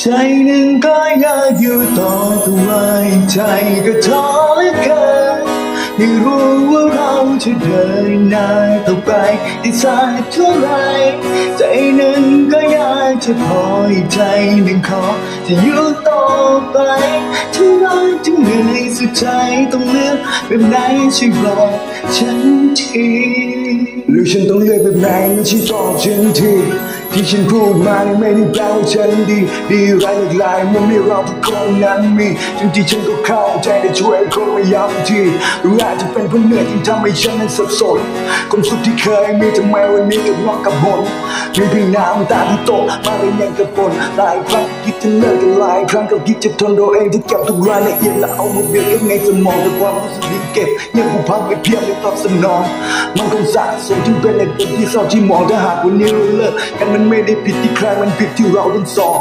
ใจหนึ่งก็อยากอยู่ต่อแต่ว่าใจก็ท้อเหลือเกินไม่รู้ว่าเราจะเดินหน้าต่อไปได้สักเท่าไหรใจหนึ่งก็อยากจะพออีกใจหนึ่งขอจะอยู่ต่อไปถึงร้อนถึงเหนื่อยสุดใจต้องเลือกแบบไหนช่วยบอกฉันทีหรือฉันต้องเลือกแบบไหนที่ตอบฉันที ที่ฉันพูดมานี่ไม่ได้แปลว่าฉันดี ดีไรหลากหลายมุมที่เราทุกคนนั้นมีจริงที่ฉันก็เข้าใจแต่ช่วยคนไม่ย้ำทีหรืออาจจะเป็นเพราะเหนื่อยที่ทำให้ฉันนั้นสับสนความสุขที่เคยมีทำไมวันนี้กับนอกกับบนมีเพียงน้ำตาที่ตกมาเลยยังกับปนหลายครั้ง คิดจะเลิกกันหลายครั้งก็คิดจะทนตัวเองที่เก็บทุกรายละเอียดและเอามาเบียดกับในสมองแต่ความรู้สึกที่เก็บยังผูกพันไม่เพียงไม่ตอบสนอง มันคงสะสมจนเป็นเหตุผลที่เศร้าที่มองถ้าหากวันนี้เราเลิกกันมันไม่ได้ผิดที่ใครมันผิดที่เราทั้งสอง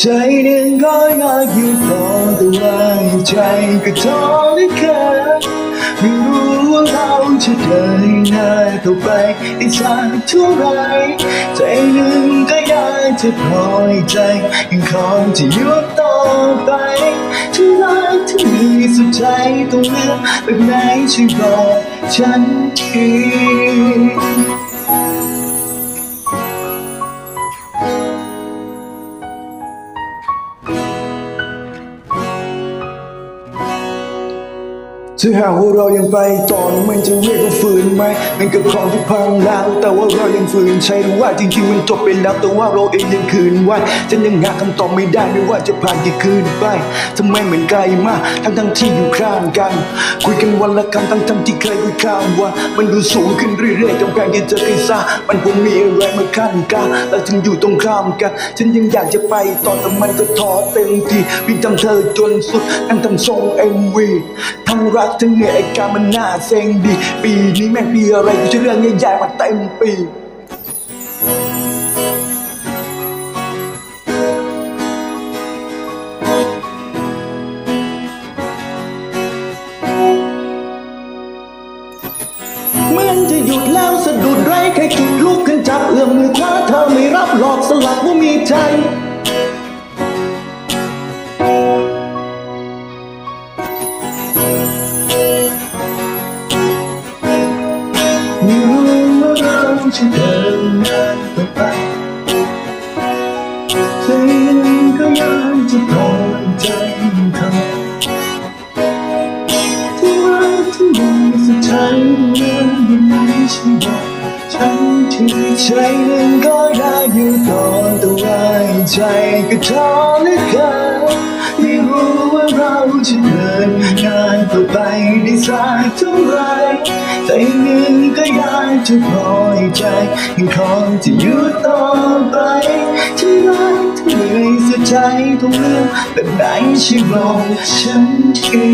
ใจหนึ่งก็อยากอยู่ต่อแต่ว่าใจก็ท้อเหลือเกินไม่รู้ว่าเราจะเดินหน้าต่อไปได้สักเท่าไรใจหนึ่งก็อยากจะพอให้ใจยังคงจะอยู่ต่อไปถึงรักถึงมีสุดใจต้องเลือกแบบไหนช่วยบอกฉันที ถ้าหากว่าเรายังไปต่อมันจะเรียกว่าฝืนไหมมันกับของที่พังแล้ว แต่ว่าเรายังฝืนใช่หรือว่าจริงๆมันจบไปแล้ว แต่ว่าเราเองยังคืนไว้ฉันยังหาคำตอบไม่ได้ไม่ว่าจะผ่านกี่คืนไปทำไมเหมือนไกลมากทั้งทั้งที่อยู่ข้างกัน คุยกันวันละคำทั้งทั้งที่เคยคุยข้ามวันมันดูสูงขึ้นเรื่อยๆกำแพงที่เจอกันซะมันคงมีอะไรมาขั้นกันเราจึงอยู่ตรงข้ามกัน ฉันยังอยากจะไปต่อแต่มันก็ท้อเต็มทีวิ่งทำเธอจนสุดนั่งทำทรงเอ็มวีทั้งรักทั้งเหนื่อยไอ้การมันน่าเซ็งดี ปีนี้แม่งปีอะไรกูจะเรื่องใหญ่ๆมาเต็มปีเหมือนจะหยุดแล้วสะดุดไรแค่จุดลุกขึ้นจับเอื้อมมือคว้าเธอไม่รับหลอกสลับว่ามีใจ เราจะเดินหน้าต่อไปใจยังก็ยังจะปล่อยใจเธอที่รักที่มีสุดท้ายเรื่องยังไม่ใช่บอกฉันที่ใจหนึ่งก็ได้อยู่ต่อแต่ว่าใจก็ท้อเหลือเกินไม่รู้ว่าเราจะเดินงานต่อไปได้สักเท่าไร ใจหนึ่งก็ยากจะพอให้ใจยังคงจะอยู่ต่อไปที่รักที่เหนื่อยสุดใจต้องเลือกแบบไหนช่วยบอกฉันที